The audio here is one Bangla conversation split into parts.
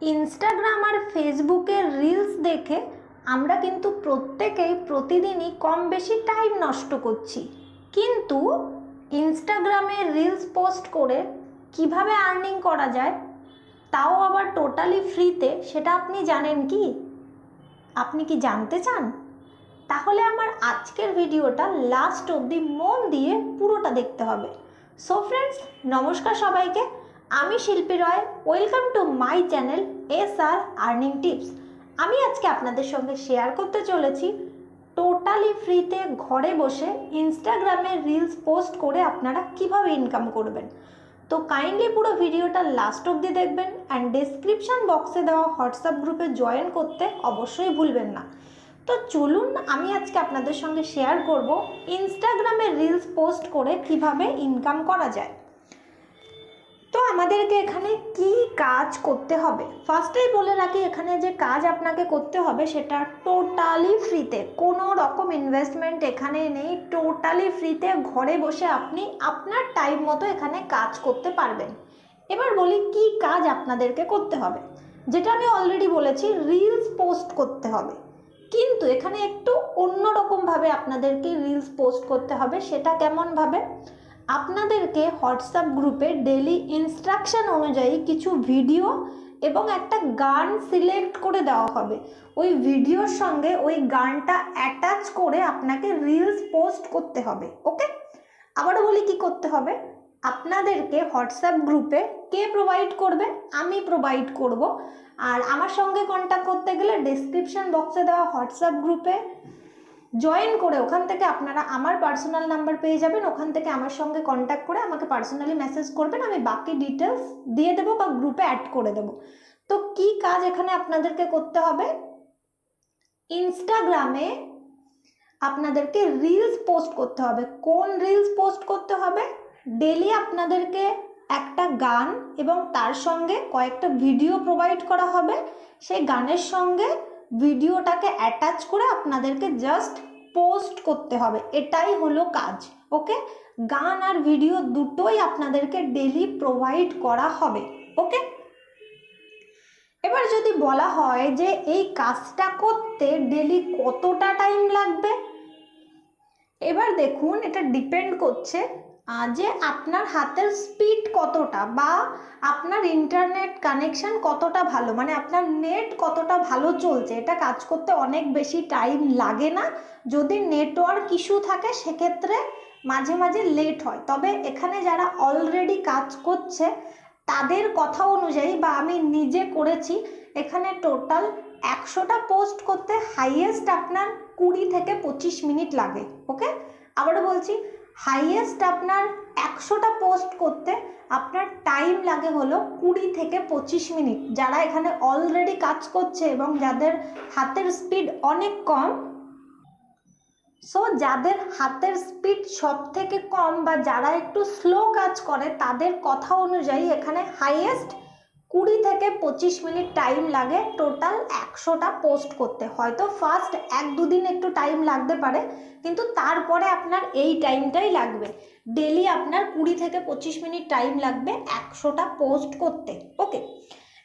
ইনস্টাগ্রাম আর ফেসবুকের রিলস দেখে আমরা কিন্তু প্রত্যেকেই প্রতিদিনই কম বেশি টাইম নষ্ট করছি। কিন্তু ইনস্টাগ্রামে রিলস পোস্ট করে কীভাবে আর্নিং করা যায়, তাও আবার টোটালি ফ্রিতে সেটা আপনি জানেন কি? আপনি কি জানতে চান? তাহলে আমার আজকের ভিডিওটা লাস্ট অবধি মন দিয়ে পুরোটা দেখতে হবে। সো ফ্রেন্ডস নমস্কার সবাইকে। আমি Shilpi Roy welcome to my channel S R earning tips আমি আজকে আপনাদের সঙ্গে শেয়ার করতে চলেছি। টোটালি ফ্রিতে ঘরে বসে ইনস্টাগ্রামে রিলস পোস্ট করে আপনারা কীভাবে ইনকাম করবেন? তো কাইন্ডলি পুরো ভিডিওটা লাস্ট অবধি দেখবেন অ্যান্ড ডেসক্রিপশন বক্সে দেওয়া হোয়াটসঅ্যাপ গ্রুপে জয়েন করতে অবশ্যই ভুলবেন না। তো চলুন, আমি আজকে আপনাদের সঙ্গে শেয়ার করব ইনস্টাগ্রামে রিলস পোস্ট করে কীভাবে ইনকাম করা যায়। তো আমাদেরকে এখানে কি কাজ করতে হবে? ফার্স্টেই বলে রাখি, এখানে যে কাজ আপনাকে করতে হবে সেটা টোটালি ফ্রিতে কোনো রকম ইনভেস্টমেন্ট এখানে নেই টোটালি ফ্রিতে ঘরে বসে আপনি আপনার টাইম মতো এখানে কাজ করতে পারবেন। এবার বলি, কি কাজ আপনাদেরকে করতে হবে? যেটা আমি অলরেডি বলেছি রিলস পোস্ট করতে হবে। কিন্তু এখানে একটু অন্যরকমভাবে আপনাদেরকে রিলস পোস্ট করতে হবে, সেটা কেমনভাবে? আপনাদেরকে হোয়াটসঅ্যাপ গ্রুপে ডেলি ইনস্ট্রাকশন অনুযায়ী কিছু ভিডিও এবং একটা গান সিলেক্ট করে দেওয়া হবে। ওই ভিডিওর সঙ্গে ওই গানটা অ্যাটাচ করে আপনাকে রিলস পোস্ট করতে হবে ওকে আবারও বলি কি করতে হবে? আপনাদেরকে হোয়াটসঅ্যাপ গ্রুপে কে প্রোভাইড করবে? আমি প্রোভাইড করব। আর আমার সঙ্গে কন্ট্যাক্ট করতে গেলে ডিসক্রিপশন বক্সে দেওয়া হোয়াটসঅ্যাপ গ্রুপে জয়েন করে ওখান থেকে আপনারা আমার পার্সোনাল নাম্বার পেয়ে যাবেন, ওখান থেকে আমার সঙ্গে কন্ট্যাক্ট করে আমাকে পার্সোনালি মেসেজ করবেন, আমি বাকি ডিটেলস দিয়ে দেবো বা গ্রুপে অ্যাড করে দেবো। তো কি কাজ এখানে আপনাদেরকে করতে হবে? ইনস্টাগ্রামে আপনাদেরকে রিলস পোস্ট করতে হবে। কোন রিলস পোস্ট করতে হবে? ডেলি আপনাদেরকে একটা গান এবং তার সঙ্গে কয়েকটা ভিডিও প্রোভাইড করা হবে। সেই গানের সঙ্গে ভিডিওটাকে অ্যাটাচ করে আপনাদেরকে জাস্ট পোস্ট করতে হবে। এটাই হলো কাজ ওকে গান আর ভিডিও দুটোই আপনাদেরকে ডেলি প্রোভাইড করা হবে ওকে এবার যদি বলা হয় যে এই কাজটা করতে ডেলি কতটা টাইম লাগবে? এবার দেখুন, এটা ডিপেন্ড করছে যে আপনার হাতের স্পিড কতটা বা আপনার ইন্টারনেট কানেকশন কতটা ভালো? মানে আপনার নেট কতটা ভালো চলছে? এটা কাজ করতে অনেক বেশি টাইম লাগে না। যদি নেটওয়ার্ক ইস্যু থাকে, সেক্ষেত্রে মাঝে মাঝে লেট হয়। তবে এখানে যারা অলরেডি কাজ করছে, তাদের কথা অনুযায়ী বা আমি নিজে করেছি, এখানে টোটাল একশোটা পোস্ট করতে হাইয়েস্ট আপনার কুড়ি থেকে পঁচিশ মিনিট লাগে। ওকে আবারও বলছি হাইয়েস্ট আপনার একশোটা পোস্ট করতে আপনার টাইম লাগে হলো কুড়ি থেকে পঁচিশ মিনিট যারা এখানে অলরেডি কাজ করছে এবং যাদের হাতের স্পিড অনেক কম সো যাদের হাতের স্পিড সব থেকে কম বা যারা একটু স্লো কাজ করে, তাদের কথা অনুযায়ী এখানে হাইয়েস্ট কুড়ি থেকে পঁচিশ মিনিট টাইম লাগে টোটাল একশোটা পোস্ট করতে। হয়তো ফার্স্ট এক দুদিন একটু টাইম লাগতে পারে, কিন্তু তারপরে আপনার এই টাইমটাই লাগবে। ডেলি আপনার কুড়ি থেকে পঁচিশ মিনিট টাইম লাগবে একশোটা পোস্ট করতে ওকে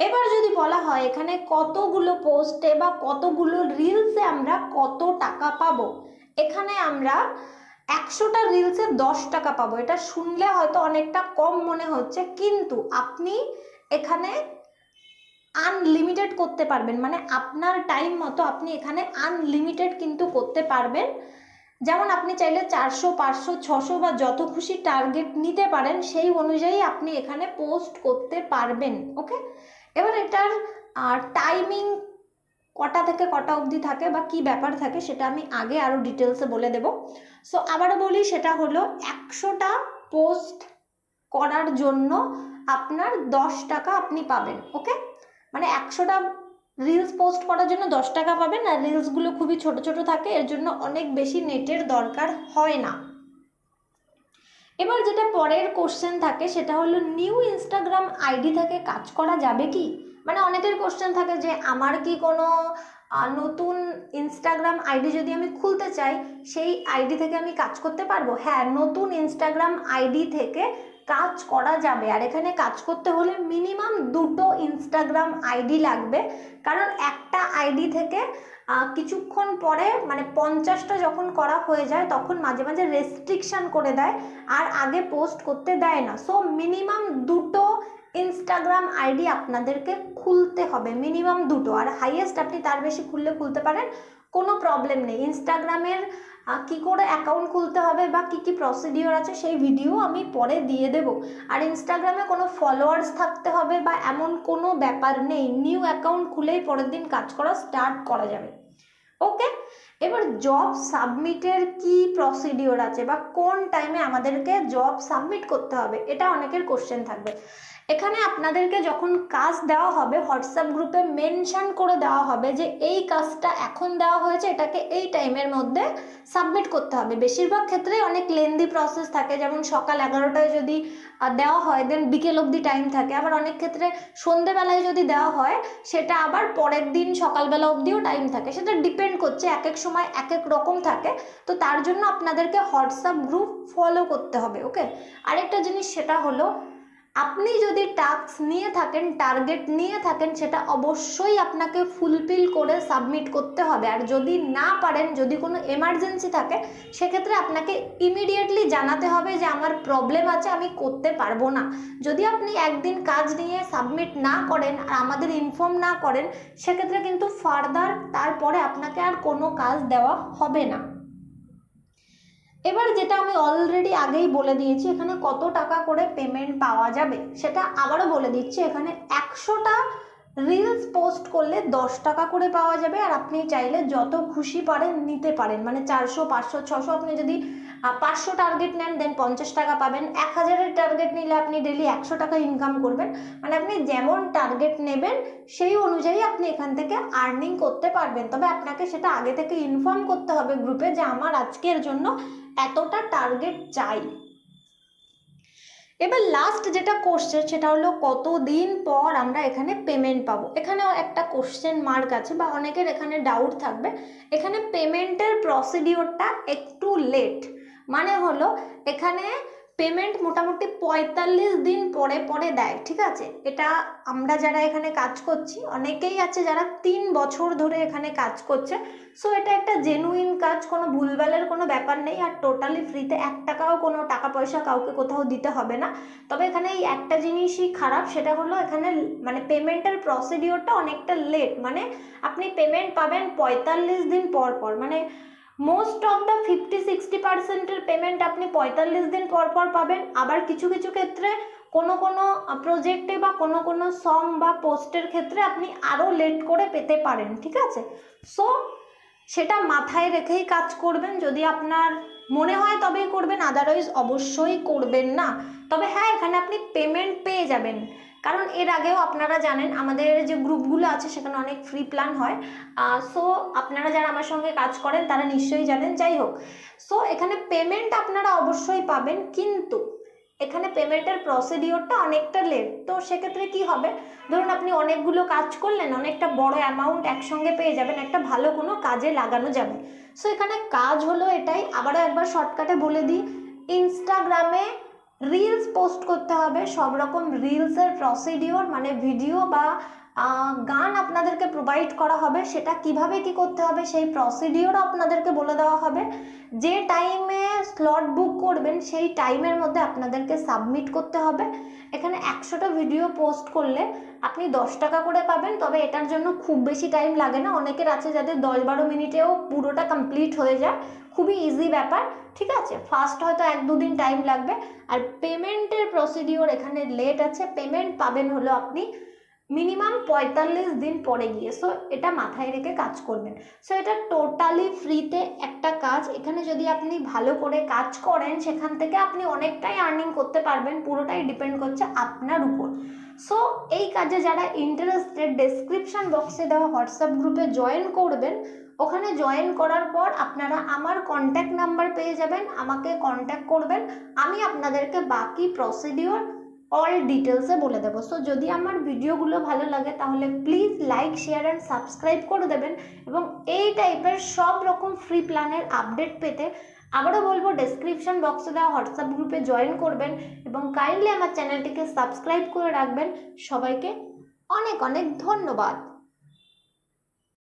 এবার যদি বলা হয় এখানে কতগুলো পোস্টে বা কতগুলো রিলসে আমরা কত টাকা পাবো? এখানে আমরা একশোটা রিলসে দশ টাকা পাবো। এটা শুনলে হয়তো অনেকটা কম মনে হচ্ছে, কিন্তু আপনি এখানে আনলিমিটেড করতে পারবেন। মানে আপনার টাইম মতো আপনি এখানে আনলিমিটেড কিন্তু করতে পারবেন। যেমন আপনি চাইলে চারশো, পাঁচশো, ছশো বা যত খুশি টার্গেট নিতে পারেন, সেই অনুযায়ী আপনি এখানে পোস্ট করতে পারবেন। ওকে এবার এটার টাইমিং কটা থেকে কটা অবধি থাকে বা কি ব্যাপার থাকে সেটা আমি আগে আরও ডিটেলসে বলে দেব। সো আবারও বলি, সেটা হলো একশোটা পোস্ট করার জন্য আপনার দশ টাকা আপনি পাবেন ওকে মানে একশোটা রিলস পোস্ট করার জন্য দশ টাকা পাবেন আর রিলসগুলো খুবই ছোট ছোট থাকে, এর জন্য অনেক বেশি নেটের দরকার হয় না। এবার যেটা পরের কোশ্চেন থাকে, সেটা হলো নিউ ইনস্টাগ্রাম আইডি থেকে কাজ করা যাবে কি? মানে অনেকের কোশ্চেন থাকে যে, আমার কি কোনো নতুন ইনস্টাগ্রাম আইডি যদি আমি খুলতে চাই, সেই আইডি থেকে আমি কাজ করতে পারব? হ্যাঁ নতুন ইনস্টাগ্রাম আইডি থেকে কাজ করা যাবে। আর এখানে কাজ করতে হলে মিনিমাম দুটো ইনস্টাগ্রাম আইডি লাগবে। কারণ একটা আইডি থেকে কিছুক্ষণ পরে মানে পঞ্চাশটা যখন করা হয়ে যায়, তখন মাঝে মাঝে রেস্ট্রিকশন করে দেয় আর আগে পোস্ট করতে দেয় না। সো মিনিমাম দুটো ইনস্টাগ্রাম আইডি আপনাদেরকে খুলতে হবে। মিনিমাম দুটো। আর হাইয়েস্ট আপনি তার বেশি খুললে খুলতে পারেন, কোনো প্রবলেম নেই। ইনস্টাগ্রামের কি করে অ্যাকাউন্ট খুলতে হবে বা কি কি প্রসিডিওর আছে সেই ভিডিও আমি পরে দিয়ে দেব। আর ইনস্টাগ্রামে কোনো ফলোয়ার্স থাকতে হবে বা এমন কোনো ব্যাপার নেই নিউ অ্যাকাউন্ট খুলেই পরের দিন কাজ করা স্টার্ট করা যাবে। ওকে এবার জব সাবমিটের কি প্রসিডিওর আছে বা কোন টাইমে আমাদেরকে জব সাবমিট করতে হবে, এটা অনেকের কোশ্চেন থাকবে। এখানে আপনাদেরকে যখন কাজ দেওয়া হবে হোয়াটসঅ্যাপ গ্রুপে মেনশন করে দেওয়া হবে যে এই কাজটা এখন দেওয়া হয়েছে, এটাকে এই টাইমের মধ্যে সাবমিট করতে হবে। বেশিরভাগ ক্ষেত্রেই অনেক লেন্দি প্রসেস থাকে, যেমন সকাল এগারোটায় যদি দেওয়া হয় দেন বিকেল অবধি টাইম থাকে। আবার অনেক ক্ষেত্রে সন্ধেবেলায় যদি দেওয়া হয়, সেটা আবার পরের দিন সকালবেলা অবধিও টাইম থাকে। সেটা ডিপেন্ড করছে এক এক সময় এক এক রকম থাকে। তো তার জন্য আপনাদেরকে হোয়াটসঅ্যাপ গ্রুপ ফলো করতে হবে ওকে আরেকটা জিনিস সেটা হলো আপনি যদি টাস্ক নিয়ে থাকেন টার্গেট নিয়ে থাকেন, সেটা অবশ্যই আপনাকে ফুলফিল করে সাবমিট করতে হবে। আর যদি না পারেন, যদি কোনো এমার্জেন্সি থাকে, সেক্ষেত্রে আপনাকে ইমিডিয়েটলি জানাতে হবে যে আমার প্রবলেম আছে, আমি করতে পারব না। যদি আপনি একদিন কাজ নিয়ে সাবমিট না করেন, আর আমাদের ইনফর্ম না করেন, সেক্ষেত্রে কিন্তু ফার্দার তারপরে আপনাকে আর কোনো কাজ দেওয়া হবে না। এবার যেটা আমি অলরেডি আগেই বলে দিয়েছি, এখানে কত টাকা করে পেমেন্ট পাওয়া যাবে, সেটা আবারও বলে দিচ্ছি, এখানে একশোটা রিলস পোস্ট করলে দশ টাকা করে পাওয়া যাবে, আর আপনি চাইলে যত খুশি পারেন নিতে পারেন মানে চারশো, পাঁচশো, ছশো আপনি যদি পাঁচশো টার্গেট নেন দেন পঞ্চাশ টাকা পাবেন, এক হাজারের টার্গেট নিলে আপনি ডেলি একশো টাকা ইনকাম করবেন মানে আপনি যেমন টার্গেট নেবেন, সেই অনুযায়ী আপনি এখান থেকে আর্নিং করতে পারবেন, তবে আপনাকে সেটা আগে থেকে ইনফর্ম করতে হবে গ্রুপে যে আমার আজকের জন্য এতটা টার্গেট চাই। এবার লাস্ট যেটা কোশ্চেন সেটা হলো কতদিন পর আমরা এখানে পেমেন্ট পাবো? এখানেও একটা কোশ্চেন মার্ক আছে বা অনেকের এখানে ডাউট থাকবে। এখানে পেমেন্টের প্রসিডিওরটা একটু লেট মানে হলো এখানে পেমেন্ট মোটামুটি পঁয়তাল্লিশ দিন পরে পরে দেয়, ঠিক আছে? এটা আমরা যারা এখানে কাজ করছি, অনেকেই আছে যারা তিন বছর ধরে এখানে কাজ করছে। সো এটা একটা জেনুইন কাজ, কোনো ভুলভালের কোনো ব্যাপার নেই। আর টোটালি ফ্রিতে এক টাকাও কোনো টাকা পয়সা কাউকে কোথাও দিতে হবে না। তবে এখানে এই একটা জিনিসই খারাপ, সেটা হলো এখানে মানে পেমেন্টের প্রসিডিওরটা অনেকটা লেট মানে আপনি পেমেন্ট পাবেন পঁয়তাল্লিশ দিন পর পর। মানে most of the fifty sixty পার্সেন্টের পেমেন্ট আপনি পঁয়তাল্লিশ দিন পর পর পাবেন। আবার কিছু কিছু ক্ষেত্রে কোনো কোনো প্রজেক্টে বা কোনো কোনো সং বা পোস্টের ক্ষেত্রে আপনি আরও লেট করে পেতে পারেন, ঠিক আছে? সো সেটা মাথায় রেখেই কাজ করবেন। যদি আপনার মনে হয় তবেই করবেন আদারওয়াইজ অবশ্যই করবেন না। তবে হ্যাঁ এখানে আপনি পেমেন্ট পেয়ে যাবেন। কারণ এর আগেও আপনারা জানেন, আমাদের যে গ্রুপগুলো আছে সেখানে অনেক ফ্রি প্ল্যান হয়। সো আপনারা যারা আমার সঙ্গে কাজ করেন, তারা নিশ্চয়ই জানেন। যাই হোক সো এখানে পেমেন্ট আপনারা অবশ্যই পাবেন, কিন্তু এখানে পেমেন্টের প্রসিডিওরটা অনেকটা লেট তো সেক্ষেত্রে কি হবে? ধরুন আপনি অনেকগুলো কাজ করলেন, অনেকটা বড় অ্যামাউন্ট একসঙ্গে পেয়ে যাবেন, একটা ভালো কোনো কাজে লাগানো যাবে। সো এখানে কাজ হলো এটাই। আবারও একবার শর্টকাটে বলে দিই ইনস্টাগ্রামে রিলস পোস্ট করতে হবে, সব রকম রিলসের প্রসিডিওর মানে ভিডিও বা গান আপনাদেরকে প্রোভাইড করা হবে, সেটা কীভাবে কি করতে হবে সেই প্রসিডিওর আপনাদেরকে বলে দেওয়া হবে। যে টাইমে স্লট বুক করবেন, সেই টাইমের মধ্যে আপনাদেরকে সাবমিট করতে হবে। এখানে একশোটা ভিডিও পোস্ট করলে আপনি দশ টাকা করে পাবেন, তবে এটার জন্য খুব বেশি টাইম লাগে না। অনেকের আছে যাদের দশ বারো মিনিটেও পুরোটা কমপ্লিট হয়ে যায়। খুবই ইজি ব্যাপার, ঠিক আছে? ফার্স্ট হয়তো এক দুদিন টাইম লাগবে। আর পেমেন্টের প্রসিডিওর এখানে লেট আছে। পেমেন্ট পাবেন হলো আপনি মিনিমাম পঁয়তাল্লিশ দিন পরে গিয়ে সো এটা মাথায় রেখে কাজ করবেন। সো এটা টোটালি ফ্রিতে একটা কাজ। এখানে যদি আপনি ভালো করে কাজ করেন, সেখান থেকে আপনি অনেকটাই আর্নিং করতে পারবেন। পুরোটাই ডিপেন্ড করছে আপনার উপর। সো এই কাজে যারা ইন্টারেস্টেড ডেসক্রিপশন বক্সে দেওয়া হোয়াটসঅ্যাপ গ্রুপে জয়েন করবেন। ওখানে জয়েন করার পর আপনারা আমার কন্ট্যাক্ট নাম্বার পেয়ে যাবেন। আমাকে কন্ট্যাক্ট করবেন। আমি আপনাদেরকে বাকি প্রসিডিওর অল ডিটেলসে বলে দেবো। সো যদি আমার ভিডিওগুলো ভালো লাগে, তাহলে please like share and subscribe করে দেবেন এবং এই টাইপের সব রকম ফ্রি প্ল্যানের আপডেট পেতে আবারও বলব ডেসক্রিপশন বক্সে দেওয়া হোয়াটসঅ্যাপ গ্রুপে জয়েন করবেন এবং কাইন্ডলি আমার চ্যানেলটিকে সাবস্ক্রাইব করে রাখবেন। সবাইকে অনেক অনেক ধন্যবাদ।